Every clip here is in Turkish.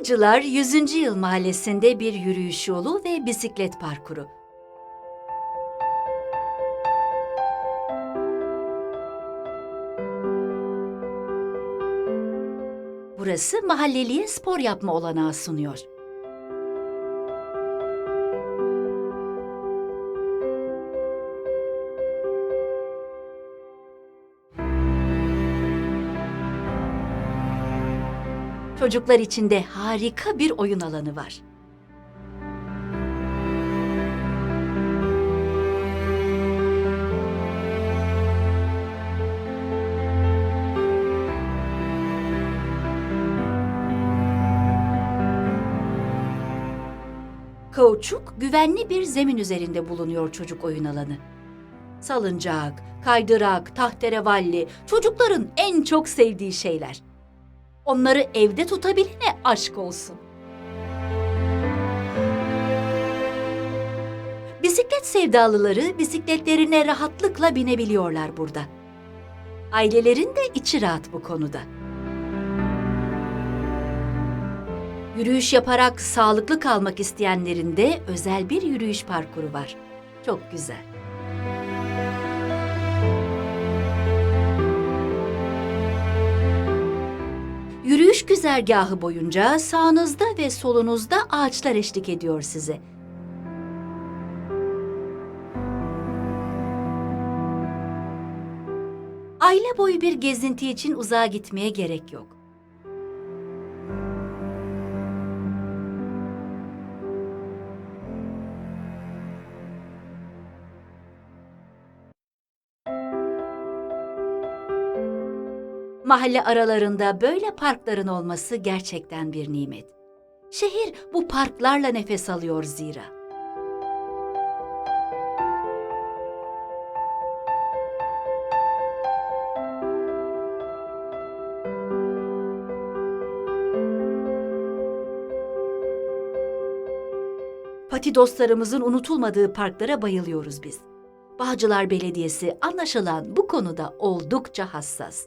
Bağcılar 100. Yıl Mahallesi'nde bir yürüyüş yolu ve bisiklet parkuru. Burası mahalleliye spor yapma olanağı sunuyor. Çocuklar için de harika bir oyun alanı var. Kauçuk güvenli bir zemin üzerinde bulunuyor çocuk oyun alanı. Salıncak, kaydırak, tahterevalli çocukların en çok sevdiği şeyler. Onları evde tutabilene aşk olsun. Bisiklet sevdalıları bisikletlerine rahatlıkla binebiliyorlar burada. Ailelerin de içi rahat bu konuda. Yürüyüş yaparak sağlıklı kalmak isteyenlerin de özel bir yürüyüş parkuru var. Çok güzel. Güzergahı boyunca sağınızda ve solunuzda ağaçlar eşlik ediyor size. Aile boyu bir gezinti için uzağa gitmeye gerek yok. Mahalle aralarında böyle parkların olması gerçekten bir nimet. Şehir bu parklarla nefes alıyor zira. Pati dostlarımızın unutulmadığı parklara bayılıyoruz biz. Bağcılar Belediyesi anlaşılan bu konuda oldukça hassas.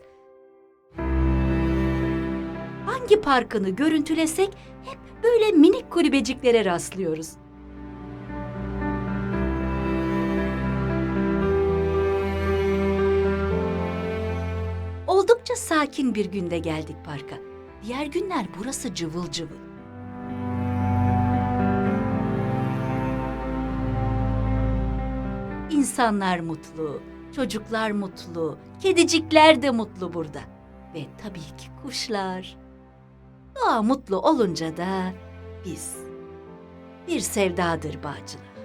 Hangi parkını görüntülesek hep böyle minik kulübeciklere rastlıyoruz. Oldukça sakin bir günde geldik parka. Diğer günler burası cıvıl cıvıl. İnsanlar mutlu, çocuklar mutlu, kedicikler de mutlu burada. Ve tabii ki kuşlar. Doğa mutlu olunca da biz. Bir sevdadır Bağcılar.